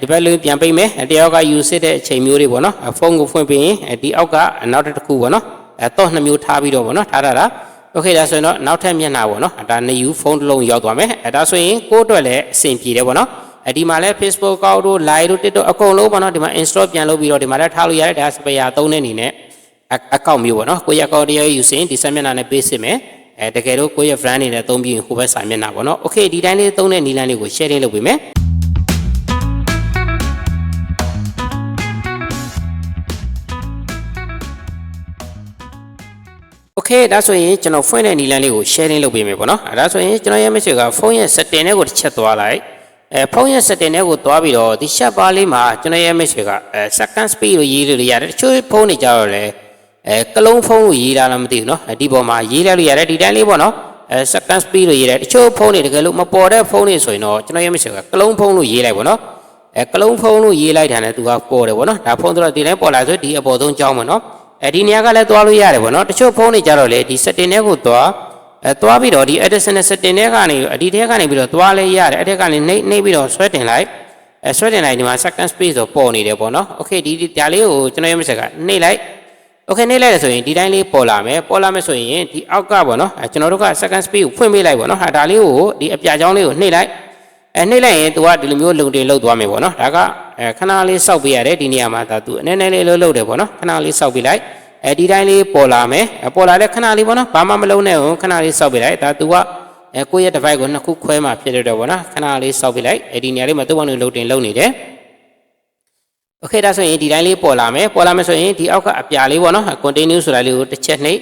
ဒီဘက်လေးပြန်ပိတ်မယ်တယောက်ကယူစစ်တဲ့အချိန်မျိုးတွေပေါ့နော်ဖုန်းကိုဖွင့်ပြီးရင်ဒီအောက်ကနောက်တစ်ခုပေါ့နော်အဲတော့နှစ်မျိုးထားပြီးတော့ပေါ့နော်ထားတာလားโอเคဒါဆိုရင်တော့နောက်ထပ်မျက်နှာပေါ့နော်ဒါနှစ်ယူဖုန်းတစ်လုံးရောက်သွားမယ်အဲဒါဆိုရင်ကိုယ့်အတွက်လည်းအဆင်ပြေတယ်ပေါ့နော်အဲဒီမှာလည်း Facebook account တို့ Line တို့ TikTok အကုန်လုံးပေါ့နော်ဒီမှာ install ပြန်လုပ်ပြီးတော့ဒီမှာလည်းထားလို့ရတယ်ဒါ spare သုံးတဲ့အနေနဲ့ account မျိုးပေါ့နော်ကိုယ့်ရဲ့ account တရားယူစင်ဒီဆက်မျက်နှာနဲ့ပေးစစ်မယ်အဲတကယ်လို့ကိုယ့်ရဲ့ friend တွေနဲ့သုံးပြီးရင်ဟိုဘက်ဆိုင်မျက်နှာပေါ့နော် okay ဒီတိုင်းလေးသုံးတဲ့နီလန်းလေးကို sharing လုပ်ပေးမယ် Okay ဒါဆိုရင်ကျွန်တော်ဖွင့်တဲ့နီလန်းလေးကို sharing လုပ်ပေးမယ်ပေါ့နော်။ဒါဆိုရင်ကျွန်တော်ရဲ့ message ကဖုန်းရဲ့ setting နဲ့ကိုတစ်ချက်သွားလိုက်။အဲဖုန်းရဲ့ setting နဲ့ကိုသွားပြီးတော့ဒီ chat bar လေးမှာကျွန်တော်ရဲ့ message ကအဲ second speed လို့ရေးလို့ရတယ်။တချို့ဖုန်းတွေကြတော့လေအဲကလုံးဖုန်းကိုရေးတာလည်းမသိဘူးနော်။ဒီပေါ်မှာရေးလိုက်လို့ရတယ်ဒီတိုင်းလေးပေါ့နော်။အဲ second speed လို့ရေးတယ်။တချို့ဖုန်းတွေတကယ်လို့မပေါ်တဲ့ဖုန်းတွေဆိုရင်တော့ကျွန်တော်ရဲ့ message ကကလုံးဖုန်းလို့ရေးလိုက်ပေါ့နော်။အဲကလုံးဖုန်းလို့ရေးလိုက်တာနဲ့သူကပေါ်တယ်ပေါ့နော်။ဒါဖုန်းဆိုတော့ဒီတိုင်းပေါ်လာဆိုဒီအပေါ်ဆုံးကြောင်းပေါ့နော်။ အဲဒီနေရာကလည်းသွားလို့ရတယ်ပေါ့နော်တချို့ဖုန်းတွေကြတော့လေဒီ setting တွေကိုသွားအဲသွားပြီးတော့ဒီ additional setting တွေကနေအဒီထဲကနေပြီးတော့သွားလဲရတယ်အဲ့ထဲကနေနှိပ်နှိပ်ပြီးတော့ဆွဲတင်လိုက်အဲဆွဲတင်လိုက်ဒီမှာ second space ဆိုပေါ်နေတယ်ပေါ့နော် okay ဒီဒီဒါလေးကိုကျွန်တော်ရဲ့ message ကနှိပ်လိုက် okay နှိပ်လိုက်ရဆိုရင်ဒီတိုင်းလေးပေါ်လာမယ်ပေါ်လာမယ်ဆိုရင်ဒီအောက်ကပေါ့နော်အဲကျွန်တော်တို့က second space ကိုဖွင့်ပေးလိုက်ပေါ့နော်ဟာဒါလေးကိုဒီအပြာချောင်းလေးကိုနှိပ်လိုက်အဲနှိပ်လိုက်ရင် तू ကဒီလိုမျိုးလုံတင်လောက်သွားမယ်ပေါ့နော်ဒါက အဲခဏလေးစောက်ပေးရတယ်ဒီနေရာမှာဒါသူအနေနဲ့လေးလှုပ်လှုပ်တယ်ပေါ့နော်ခဏလေးစောက်ပေးလိုက်အဲဒီတိုင်းလေးပေါ်လာမယ်ပေါ်လာတဲ့ခဏလေးပေါ့နော်ဘာမှမလုံးနဲ့ဟုတ်ခဏလေးစောက်ပေးလိုက်ဒါသူကအဲကိုယ့်ရဲ့ device ကိုနှစ်ခုခွဲမှဖြစ်တဲ့တော့ပေါ့နော်ခဏလေးစောက်ပေးလိုက်အဲဒီနေရာလေးမှာသူ့ဘောင်းတွေလှုပ်တင်လှုပ်နေတယ်โอเคဒါဆိုရင်ဒီတိုင်းလေးပေါ်လာမယ်ပေါ်လာမယ်ဆိုရင်ဒီအောက်ကအပြာလေးပေါ့နော် continue ဆိုတာလေးကိုတစ်ချက်နှိပ်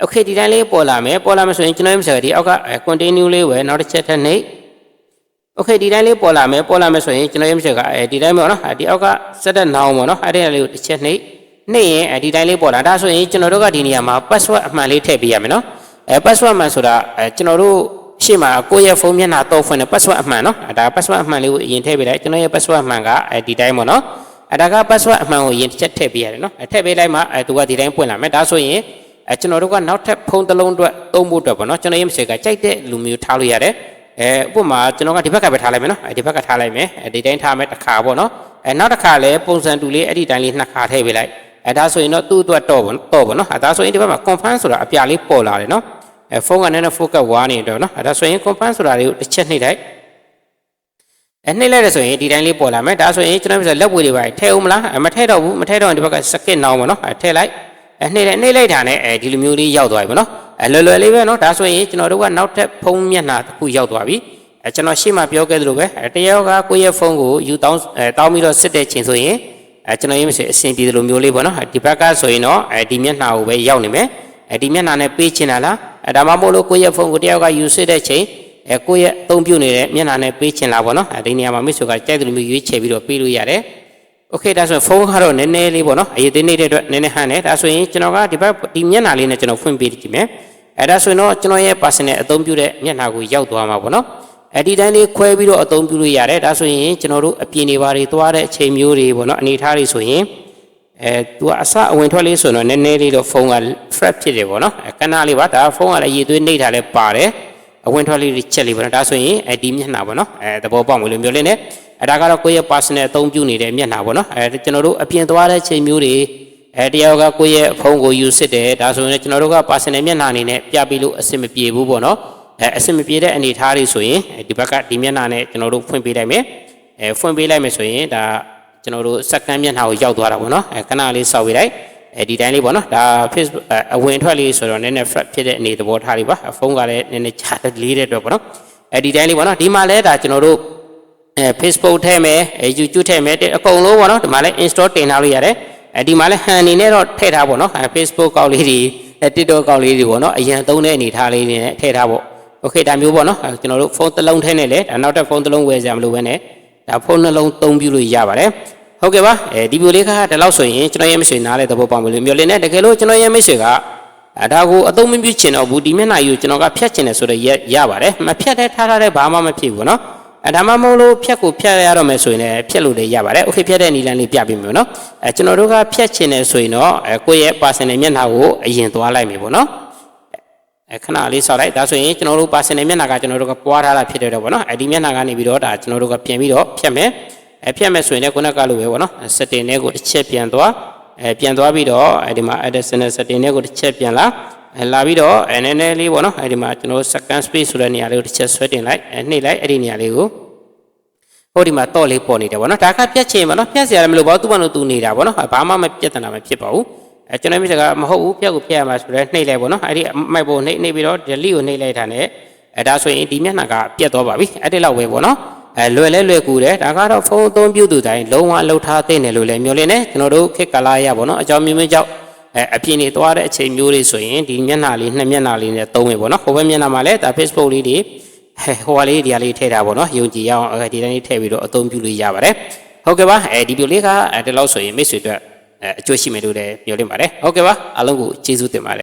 โอเคဒီတိုင်းလေးပေါ်လာမယ်ပေါ်လာမယ်ဆိုရင်ကျွန်တော်ရေးမစရာဒီအောက်က continue လေးပဲနောက်တစ်ချက်ထပ်နှိပ် โอเคဒီတိုင်းလေးပေါ်လာမယ်ပေါ်လာမယ်ဆိုရင်ကျွန်တော်ရဲ့ကအဲဒီတိုင်းပေါ့နော်ဒီအောက်က set up now ပေါ့နော်အဲ့ဒီလေးကိုတစ်ချက်နှိပ်နှိပ်ရင်ဒီတိုင်းလေးပေါ်လာဒါဆိုရင်ကျွန်တော်တို့ကဒီနေရာမှာ password အမှန်လေးထည့်ပေးရမယ်နော်အဲ password မှန်ဆိုတာအဲကျွန်တော်တို့ရှေ့မှာကိုယ့်ရဲ့ဖုန်းမျက်နှာတော့ဖွင့်တဲ့ password အမှန်နော်ဒါ password အမှန်လေးကိုအရင်ထည့်ပေးလိုက်ကျွန်တော်ရဲ့ password အမှန်ကအဲဒီတိုင်းပေါ့နော် အဲဒါက password အမှန်ကိုရင်တစ်ချက်ထည့်ပေးရတယ်နော်အဲထည့်ပေးလိုက်မှအဲသူကဒီတိုင်းပွင့်လာမယ်ဒါဆိုရင်အဲကျွန်တော်တို့ကနောက်ထပ်ဖုန်းတစ်လုံးအတွက်သုံးဖို့အတွက်ပေါ့နော်ကျွန်တော်ရဲ့ message ကကြိုက်တဲ့လူမျိုးထားလို့ရတယ် အဲဥပမာကျွန်တော်ကဒီဘက်ကပဲထားလိုက်မယ်နော်အဲဒီဘက်ကထားလိုက်မယ်အဲဒီတိုင်းထားမယ်တစ်ခါပေါ့နော်အဲနောက်တစ်ခါလည်းပုံစံတူလေးအဲ့ဒီတိုင်းလေးနှစ်ခါထည့်ပေးလိုက်အဲဒါဆိုရင်တော့သူ့အတွက်တော့ပေါ့တော့ပေါ့နော်အဲဒါဆိုရင်ဒီဘက်မှာ confirm ဆိုတာအပြလေးပေါ်လာတယ်နော်အဲဖုန်းကလည်း focus ဝါနေတော့နော်အဲဒါဆိုရင် confirm ဆိုတာလေးကိုတစ်ချက်နှိပ်လိုက်အဲနှိမ့်လိုက်ရဆိုရင်ဒီတိုင်းလေးပေါ်လာမယ်ဒါဆိုရင်ကျွန်တော်ပြောလက်ဝေးတွေပါထဲအောင်မလားမထဲတော့ဘူးမထဲတော့ဒီဘက်ကစကစ်နောင်ပါနော်အဲထဲလိုက်အဲနှိမ့်လိုက်နှိမ့်လိုက်တာနဲ့အဲဒီလိုမျိုးလေးရောက်သွားပြီပေါ့နော် အဲလွယ်လွယ်လေးပဲနော်ဒါဆိုရင်ကျွန်တော်တို့ကနောက်ထပ်ဖုန်းမျက်နှာတစ်ခုရောက်သွားပြီအဲကျွန်တော်ရှေ့မှာပြောခဲ့သလိုပဲအဲတယောက်ကကိုယ့်ရဲ့ဖုန်းကိုယူတောင်းအဲတောင်းပြီးတော့စစ်တဲ့ချိန်ဆိုရင်အဲကျွန်တော်ရေးမရှိအဆင်ပြေသလိုမျိုးလေးပေါ့နော်ဒီဘက်ကဆိုရင်တော့အဲဒီမျက်နှာကိုပဲရောက်နေမယ်အဲဒီမျက်နှာနဲ့ပေးချင်တာလားအဲဒါမှမဟုတ်လို့ကိုယ့်ရဲ့ဖုန်းကိုတယောက်ကယူစစ်တဲ့ချိန် အဲကိုယ့်ရဲ့အသုံးပြုနေတဲ့မျက်နှာနဲ့ပေးချင်လာပေါ့နော်အဲဒီနေရာမှာမိတ်ဆွေကကြိုက်တယ်လို့မျိုးရွေးချယ်ပြီးတော့ပေးလို့ရတယ်โอเคဒါဆိုရင်ဖုန်းကတော့နည်းနည်းလေးပေါ့နော်အရေးသေးနေတဲ့အတွက်နည်းနည်းဟန်တယ်ဒါဆိုရင်ကျွန်တော်ကဒီဘက်ဒီမျက်နှာလေးနဲ့ကျွန်တော်ဖွင့်ပေးကြည့်မယ် အဲဒါဆိုရင်တော့ကျွန်တော်ရဲ့ personal အသုံးပြုတဲ့မျက်နှာကိုရောက်သွားမှာပေါ့နော်အဲဒီတိုင်းလေးခွဲပြီးတော့အသုံးပြုလို့ရတယ်ဒါဆိုရင်ကျွန်တော်တို့အပြင်နေပါတွေသွားတဲ့အချိန်မျိုးတွေပေါ့နော်အနေထားတွေဆိုရင်အဲသူကအစအဝင်ထွက်လေးဆိုတော့နည်းနည်းလေးတော့ဖုန်းက flat ဖြစ်တယ်ပေါ့နော်အဲကဏ္ဍလေးပါဒါဖုန်းကလည်းရည်သွေးနှိပ်ထားလဲပါတယ်အဝင်ထွက်လေးတွေချက်လေးပေါ့နော်ဒါဆိုရင်အဲဒီမျက်နှာပေါ့နော်အဲသဘောပေါက်မလို့မျိုးလေးနဲ့အဲဒါကတော့ကိုယ့်ရဲ့ personal အသုံးပြုနေတဲ့မျက်နှာပေါ့နော်အဲကျွန်တော်တို့အပြင်သွားတဲ့ချိန်မျိုးတွေ အဲတယောက်ကကိုယ့်ရဲ့ဖုန်းကိုယူစစ်တယ်ဒါဆိုရင်ကျွန်တော်တို့က personal မျက်နှာအနေနဲ့ပြပြီးလို့အဆင်မပြေဘူးပေါ့နော်အဲအဆင်မပြေတဲ့အနေအထားတွေဆိုရင်ဒီဘက်ကဒီမျက်နှာနဲ့ကျွန်တော်တို့ဖွင့်ပေးလိုက်မယ်အဲဖွင့်ပေးလိုက်မယ်ဆိုရင်ဒါကျွန်တော်တို့စက္ကန့်မျက်နှာကိုရောက်သွားတာပေါ့နော်အဲခဏလေးစောက်ပေးလိုက်အဲဒီတိုင်းလေးပေါ့နော်ဒါ Facebook အဝင်ထွက်လေးဆိုတော့နည်းနည်း flat ဖြစ်တဲ့အနေသဘောထားလေးပါဖုန်းကလည်းနည်းနည်းချလေးတဲ့အတွက်ပေါ့နော်အဲဒီတိုင်းလေးပေါ့နော်ဒီမှာလဲဒါကျွန်တော်တို့အဲ Facebook ထဲမယ်အဲ YouTube ထဲမယ်အကုန်လုံးပေါ့နော်ဒီမှာလဲ install တင်ထားလို့ရတယ် အဲဒီမှာလဲဟန်အနေနဲ့တော့ထည့်ထားပေါ့နော်အဲ Facebook ကောက်လေးတွေအဲ TikTok ကောက်လေးတွေပေါ့နော်အရင်သုံးတဲ့အနေထားလေးတွေနဲ့ထည့်ထားပေါ့โอเคဒါမျိုးပေါ့နော်ကျွန်တော်တို့ဖုန်းတစ်လုံးထဲနဲ့လဲဒါနောက်ထပ်ဖုန်းတစ်လုံးဝယ်စရာမလိုဘဲနဲ့ဒါဖုန်းနှလုံးသုံးပြလို့ရပါတယ်ဟုတ်ကဲ့ပါအဲဒီဗီဒီယိုလေးကဒီလောက်ဆိုရင်ကျွန်တော်ရဲ့မိတ်ဆွေနားလဲသဘောပေါက်မလို့မျိုးလေးနဲ့တကယ်လို့ကျွန်တော်ရဲ့မိတ်ဆွေကအဲဒါကိုအသုံးမပြုချင်တော့ဘူးဒီမျက်နှာကြီးကိုကျွန်တော်ကဖြတ်ချင်တယ်ဆိုတော့ရရပါတယ်မဖြတ်တဲ့ထားထားတဲ့ဘာမှမဖြစ်ဘူးနော် အဲဒါမှမဟုတ်လို့ဖြတ်ကိုဖြတ်ရတော့မယ်ဆိုရင်လည်းဖြတ်လို့လည်းရပါတယ်โอเคဖြတ်တဲ့နီလန်းလေးပြပေးမယ်နော်အဲကျွန်တော်တို့ကဖြတ်ချင်တယ်ဆိုရင်တော့အဲကိုယ့်ရဲ့ personal မျက်နှာကိုအရင်သွားလိုက်မယ်ပေါ့နော်အဲခဏလေးဆောက်လိုက်ဒါဆိုရင်ကျွန်တော်တို့ personal မျက်နှာကကျွန်တော်တို့ကပွားထားတာဖြစ်တယ်တော့ဗောနော်အဲဒီမျက်နှာကနေပြီးတော့ဒါကျွန်တော်တို့ကပြင်ပြီးတော့ဖြတ်မယ် အဲဖြတ်မဲ့ဆိုရင်လည်းခုနကလိုပဲပေါ့နော် setting တွေကိုတစ်ချက်ပြန်သွားအဲပြန်သွားပြီးတော့အဲဒီမှာ additional setting တွေကိုတစ်ချက်ပြန်လာအဲ လာပြီးတော့အဲနည်းနည်းလေးပေါ့နော်အဲဒီမှာကျွန်တော် second space ဆိုတဲ့နေရာလေးကိုတစ်ချက်ဆွဲတင်လိုက်အဲနှိပ်လိုက်အဲ့ဒီနေရာလေးကိုဟိုဒီမှာတော့လေးပေါ်နေတယ်ဗောနော်ဒါကပြက်ချင်ဗောနော်ပြက်စရာလည်းမလိုပါဘူးသူ့ဘာလို့သူနေတာဗောနော်ဘာမှမပြက်တနာမဖြစ်ပါဘူးအဲကျွန်တော်မြစ်ကမဟုတ်ဘူးပြက်ကိုပြက်ရမှာဆိုတော့နှိပ်လိုက်ဗောနော်အဲ့ဒီမိုက်ပေါ်နှိပ်နှိပ်ပြီးတော့ delete ကိုနှိပ်လိုက်တာ ਨੇ အဲဒါဆိုရင်ဒီမျက်နှာကပြက်သွားပါပြီအဲ့ဒီလောက်ပဲဗောနော်အဲလွယ်လဲလွယ်ကူတယ်ဒါကတော့ဖုန်းအသုံးပြုသူတိုင်းလုံးဝလှုပ်ထားသိနေလို့လည်းမျိုးလင်းနေကျွန်တော်တို့ခေတ်ကာလရဗောနော်အကြောင်းမျိုးမျိုးကြောင့် အဲအပြင်းနေသွားတဲ့အချိန်မျိုးလေးဆိုရင်ဒီမျက်နှာလေးနှစ်မျက်နှာလေးနဲ့သုံးမယ်ဗောနော်ဟိုဘက်မျက်နှာမှာလည်းဒါ Facebook လေးတွေဟဲဟိုဟာလေးဒီဟာလေးထည့်တာပေါ့နော်ယုံကြည်ရအောင်အဲဒီတိုင်းလေးထည့်ပြီးတော့အသုံးပြုလို့ရပါတယ်ဟုတ်ကဲ့ပါအဲဒီဗီဒီယိုလေးကအဲဒီလောက်ဆိုရင်မိတ်ဆွေတို့အဲအကျိုးရှိမယ်လို့လည်းပြောလင့်ပါတယ်ဟုတ်ကဲ့ပါအားလုံးကိုကျေးဇူးတင်ပါတယ်